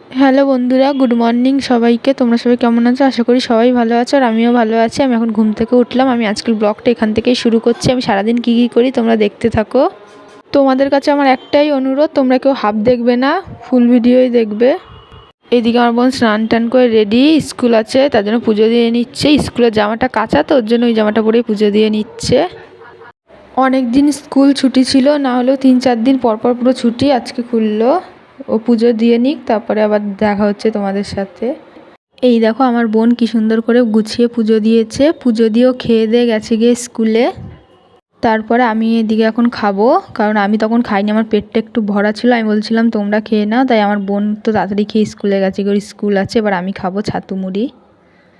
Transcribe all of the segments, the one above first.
Hello বন্ধুরা, good morning সবাইকে। তোমরা সবাই কেমন আছো? আশা করি সবাই ভালো আছো আর আমিও ভালো আছি। আমি এখন ঘুম থেকে উঠলাম। আমি আজকের ব্লগটা এখান থেকেই শুরু করছি। আমি সারাদিন কী কী করি তোমরা দেখতে থাকো। তোমাদের কাছে আমার একটাই অনুরোধ, তোমরা কেউ হাফ দেখবে না, ফুল ভিডিওই দেখবে। এদিকে আমার বোন স্নান টান করে রেডি, স্কুল আছে, তার জন্য পুজো দিয়ে নিচ্ছে। স্কুলের জামাটা কাঁচা তো, ওর জন্য ওই জামাটা পরেই পুজো দিয়ে নিচ্ছে। অনেক দিন স্কুল ছুটি ছিল, না হলেও তিন চার দিন পর পর পুরো ছুটি আজকে খুললো। ও পুজো দিয়ে নিক, তারপরে আবার দেখা হচ্ছে তোমাদের সাথে। এই দেখো আমার বোন কি সুন্দর করে গুছিয়ে পুজো দিয়েছে। পুজো দিয়েও খেয়ে দিয়ে গেছে গিয়ে স্কুলে। তারপরে আমি এদিকে এখন খাব, কারণ আমি তখন খাইনি, আমার পেটটা একটু ভরা ছিল। আমি বলছিলাম, তোমরা খেয়ে নাও। তাই আমার বোন তো তাড়াতাড়ি খেয়ে স্কুলে গেছে গিয়ে স্কুল আছে, এবার আমি খাব ছাতু মুড়ি।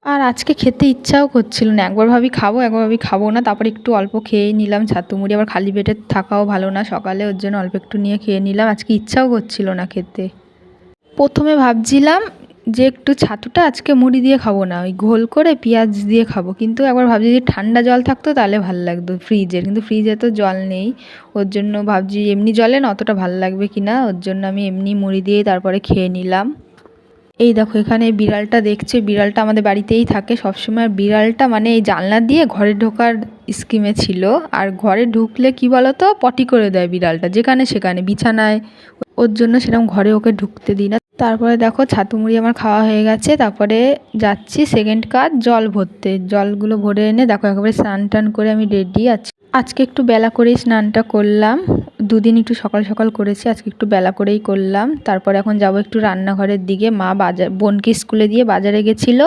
আর আজকে খেতে ইচ্ছাও করছিল না। একবার ভাবি খাব, একবার ভাবি খাব না। তারপর একটু অল্প খেয়েই নিলাম ছাতু মুড়ি। আবার খালি পেটে থাকাও ভালো না। সকালে ওর জন্য অল্প একটু নিয়ে খেয়ে নিলাম। আজকে ইচ্ছাও করছিল না খেতে। প্রথমে ভাবছিলাম যে একটু ছাতুটা আজকে মুড়ি দিয়ে খাব না। ওই ঘোল করে পেঁয়াজ দিয়ে খাব। কিন্তু একবার ভাবছি যদি ঠান্ডা জল থাকতো তাহলে ভালো লাগতো ফ্রিজের। কিন্তু ফ্রিজে তো জল নেই। ওর জন্য ভাবছি এমনি জলে না অতটা ভালো লাগবে কি না ওর জন্য আমি এমনি মুড়ি দিয়ে তারপরে খেয়ে নিলাম। এই দেখো, এখানে বিড়ালটা দেখছে, বিড়ালটা আমাদের বাড়িতেই থাকে সবসময়। বিড়ালটা মানে এই জানলা দিয়ে ঘরে ঢোকার স্কিমে ছিল। আর ঘরে ঢুকলে কি বলতো? পটি করে দেয় বিড়ালটা, যেখানে সেখানে, বিছানায়। ওর জন্য সেরকম ঘরে ওকে ঢুকতে দিই না। তারপরে দেখো ছাতু মুড়ি আমার খাওয়া হয়ে গেছে। তারপরে যাচ্ছি সেকেন্ড কাজ, জল ভরতে। জলগুলো ভরে এনে দেখো, একেবারে স্নান টান করে আমি রেডি আছি। আজকে একটু বেলা করেই স্নানটা করলাম। দুদিন একটু সকাল সকাল করেছি, আজকে একটু বেলা করেই করলাম। তারপর এখন যাব একটু রান্নাঘরের দিকে। মা বাজার, বোনকে স্কুলে দিয়ে বাজারে গেছিল।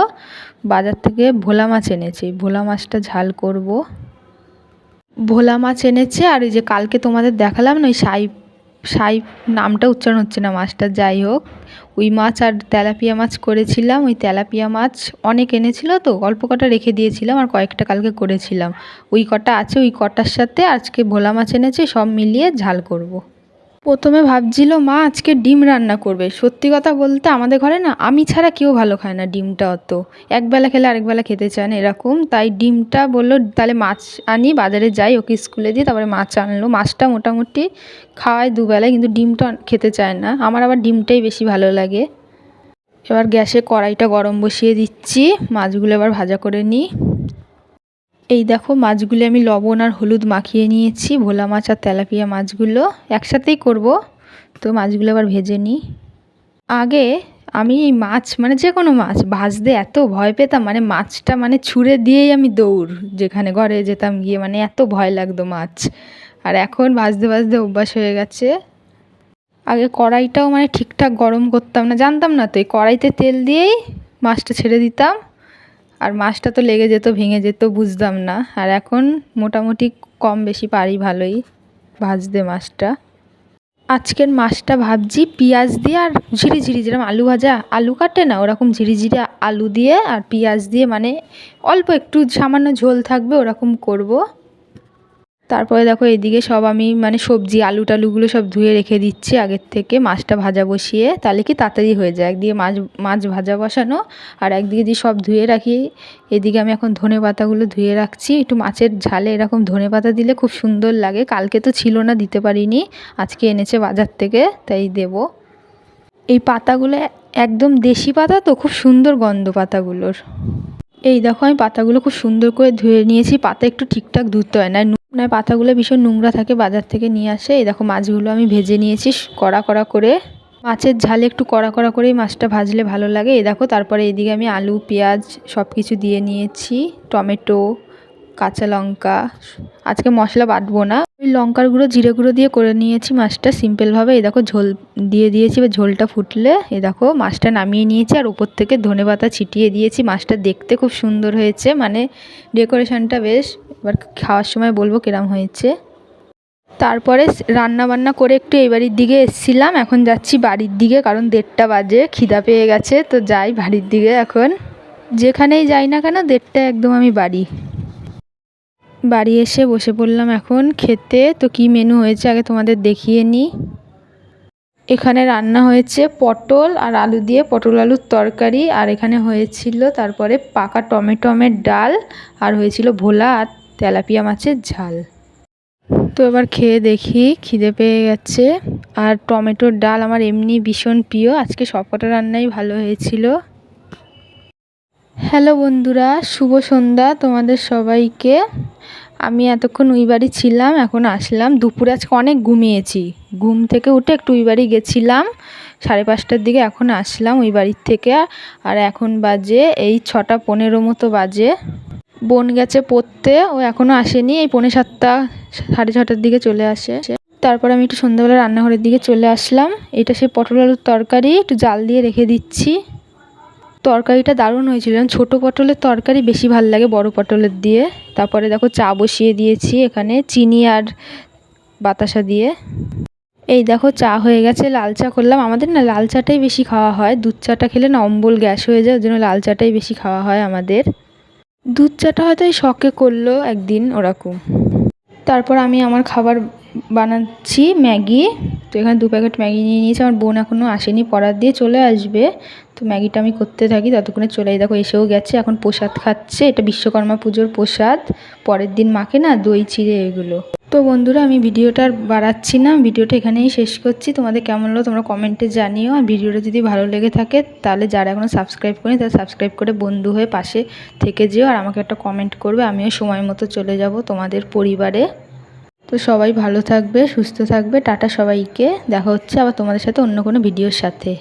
বাজার থেকে ভোলা মাছ এনেছি। ভোলা মাছটা ঝাল করব। ভোলা মাছ এনেছে, আর এই যে কালকে তোমাদের দেখালাম না, ওই সাই সাই, নামটা উচ্চারণ হচ্ছে না মাছটা, যাই হোক ওই মাছ আর তেলাপিয়া মাছ করেছিলাম, ওই তেলাপিয়া মাছ অনেক এনেছিল তো, অল্প কটা রেখে দিয়েছিলাম আর কয়েকটা কালকে করেছিলাম ওই কটা আছে, ওই কটার সাথে আজকে ভোলা মাছ এনেছে, সব মিলিয়ে ঝাল করব। প্রথমে ভাবছিল, মা, আজকে ডিম রান্না করবে। সত্যি কথা বলতে আমাদের ঘরে না, আমি ছাড়া কেউ ভালো খায় না ডিমটা অত। একবেলা খেলে আরেকবেলা খেতে চায় না এরকম, তাই ডিমটা বলল, তাহলে মাছ আনি, বাজারে যাই, ওকে স্কুলে দিয়ে তারপরে মাছ আনলো। মাছটা মোটামুটি খাওয়ায় দুবেলায়, কিন্তু ডিমটা খেতে চায় না। আমার আবার ডিমটাই বেশি ভালো লাগে। এবার গ্যাসে কড়াইটা গরম বসিয়ে দিচ্ছি, মাছগুলো এবার ভাজা করে নিই। এই দেখো মাছগুলো আমি লবণ আর হলুদ মাখিয়ে নিয়েছি, ভোলা মাছ আর তেলাপিয়া মাছগুলো একসাথেই করব। তো মাছগুলো আবার ভেজে নিই। আগে আমি এই মাছ মানে যে কোনো মাছ, ভাজতে এত ভয় পেতাম মানে মাছটা মানে ছুঁড়ে দিয়েই আমি দৌড় যেখানে ঘরে যেতাম গিয়ে মানে এত ভয় লাগতো মাছ। আর এখন ভাজতে ভাজতে অভ্যাস হয়ে গেছে। আগে কড়াইটাও মানে ঠিকঠাক গরম করতাম না, জানতাম না তো, এই কড়াইতে তেল দিয়েই মাছটা ছেড়ে দিতাম। আর মাছটা তো লেগে যেত, ভেঙে যেত, বুঝতাম না। আর এখন মোটামুটি কম বেশি পারি ভালোই ভাজতে মাছটা। আজকের মাছটা ভাবছি পেঁয়াজ দিয়ে আর ঝিরি ঝিরি যেরকম আলু ভাজা, আলু কাটে না, ওরকম ঝিরি ঝিরি আলু দিয়ে আর পেঁয়াজ দিয়ে মানে অল্প একটু সামান্য ঝোল থাকবে, ওরকম করব। তারপরে দেখো এদিকে সব আমি মানে সবজি, আলু টালুগুলো সব ধুয়ে রেখে দিচ্ছি। আগের থেকে মাছটা ভাজা বসিয়ে তাহলে কি তাড়াতাড়ি হয়ে যায়। একদিকে মাছ মাছ ভাজা বসানো আর একদিকে দিয়ে সব ধুয়ে রাখি, এদিকে আমি এখন ধনে পাতাগুলো ধুয়ে রাখছি। একটু মাছের ঝালে এরকম ধনে পাতা দিলে খুব সুন্দর লাগে। কালকে তো ছিল না, দিতে পারিনি। আজকে এনেছে বাজার থেকে, তাই দেব। এই পাতাগুলো একদম দেশি পাতা তো, খুব সুন্দর গন্ধ পাতাগুলোর। এই দেখো, আমি পাতাগুলো খুব সুন্দর করে ধুয়ে নিয়েছি। পাতা একটু ঠিকঠাক ধুতে হয় না। নয় পাতাগুলো ভীষণ নোংরা থাকে, বাজার থেকে নিয়ে আসে। এই দেখো, মাছগুলো আমি ভেজে নিয়েছি কড়া কড়া করে। মাছের ঝালে একটু কড়া কড়া করেই মাছটা ভাজলে ভালো লাগে। এই দেখো, তারপরে এদিকে আমি আলু, পেঁয়াজ সব কিছু দিয়ে নিয়েছি। টমেটো কাঁচা লঙ্কা, আজকে মশলা বাটবো না। ওই লঙ্কার গুঁড়ো, জিরে গুঁড়ো দিয়ে করে নিয়েছি মাছটা সিম্পলভাবে। এই দেখো ঝোল দিয়ে দিয়েছি, এবার ঝোলটা ফুটলে। এই দেখো মাছটা নামিয়ে নিয়েছি, আর উপর থেকে ধনে পাতা ছিটিয়ে দিয়েছি। মাছটা দেখতে খুব সুন্দর হয়েছে মানে ডেকোরেশনটা বেশ। এবার খাওয়ার সময় বলব কিরম হয়েছে। তারপরে রান্না বান্না করে একটু এই বাড়ির দিকে এসছিলাম। এখন যাচ্ছি বাড়ির দিকে, কারণ দেড়টা বাজে, খিদা পেয়ে গেছে। তো যাই বাড়ির দিকে এখন। যেখানেই যাই না কেন দেড়টা একদম আমি বাড়ি। বাড়ি এসে বসে পড়লাম এখন খেতে। তো কি মেনু হয়েছে আগে তোমাদের দেখিয়ে নিই এখানে রান্না হয়েছে পটল আর আলু দিয়ে পটল আলুর তরকারি। আর এখানে হয়েছিল তারপরে পাকা টমেটোমের ডাল। আর হয়েছিল ভোলা আর তেলাপিয়া মাছের ঝাল। তো এবার খেয়ে দেখি, খিদে পেয়ে গেছে। আর টমেটোর ডাল আমার এমনি ভীষণ প্রিয়। আজকে সব কটা রান্নাই ভালো হয়েছিল। হ্যালো বন্ধুরা, শুভ সন্ধ্যা তোমাদের সবাইকে। আমি এতক্ষণ উই বাড়ি ছিলাম, এখন আসলাম। দুপুরে আজকে অনেক ঘুমিয়েছি। ঘুম থেকে উঠে একটু উই বাড়ি গেছিলাম। সাড়ে পাঁচটার দিকে এখন আসলাম ওই বাড়ির থেকে। আর এখন বাজে এই ছটা পনেরো মতো বাজে। বোন গেছে পড়তে, ও এখনও আসেনি। এই পৌনে সাতটা, সাড়ে ছটার দিকে চলে আসে। তারপর আমি একটু সন্ধ্যাবেলা রান্নাঘরের দিকে চলে আসলাম। এটা সেই পটল আলুর তরকারি, একটু জাল দিয়ে রেখে দিচ্ছি। তরকারিটা দারুণ হয়েছিল। ছোটো পটলের তরকারি বেশি ভালো লাগে বড় পটলের দিয়ে। তারপরে দেখো চা বসিয়ে দিয়েছি এখানে চিনি আর বাতাসা দিয়ে। এই দেখো চা হয়ে গেছে, লাল চা করলাম। আমাদের না লাল চাটাই বেশি খাওয়া হয়। দুধ চাটা খেলে না অম্বল গ্যাস হয়ে যায়, ওই জন্য লাল চাটাই বেশি খাওয়া হয় আমাদের। দুধ চাটা হয়তো এই শখে করল একদিন ওরকম। তারপর আমি আমার খাবার বানাচ্ছি ম্যাগি। তো এখানে দু প্যাকেট ম্যাগি নিয়ে নিয়েছি, আমার বোন এখনও আসেনি, পড়ার দিয়ে চলে আসবে। তো ম্যাগিটা আমি করতে থাকি, ততক্ষণে চলে দেখো, এসেও গেছে, এখন প্রসাদ খাচ্ছে, এটা বিশ্বকর্মা পুজোর প্রসাদ। পরের দিন মাকে না দই, চিড়ে এগুলো। তো বন্ধুরা, আমি ভিডিওটা আর বাড়াচ্ছি না, ভিডিওটা এখানেই শেষ করছি। তোমাদের কেমন হলো তোমরা কমেন্টে জানিও। আর ভিডিওটা যদি ভালো লেগে থাকে, তাহলে যারা এখনও সাবস্ক্রাইব করি তারা সাবস্ক্রাইব করে বন্ধু হয়ে পাশে থেকে যেও। আর আমাকে একটা কমেন্ট করবে, আমিও সময় মতো চলে যাব তোমাদের পরিবারে। তো সবাই ভালো থাকবে, সুস্থ থাকবে। টাটা সবাইকে। দেখা হচ্ছে আবার তোমাদের সাথে অন্য কোনো ভিডিওর সাথে।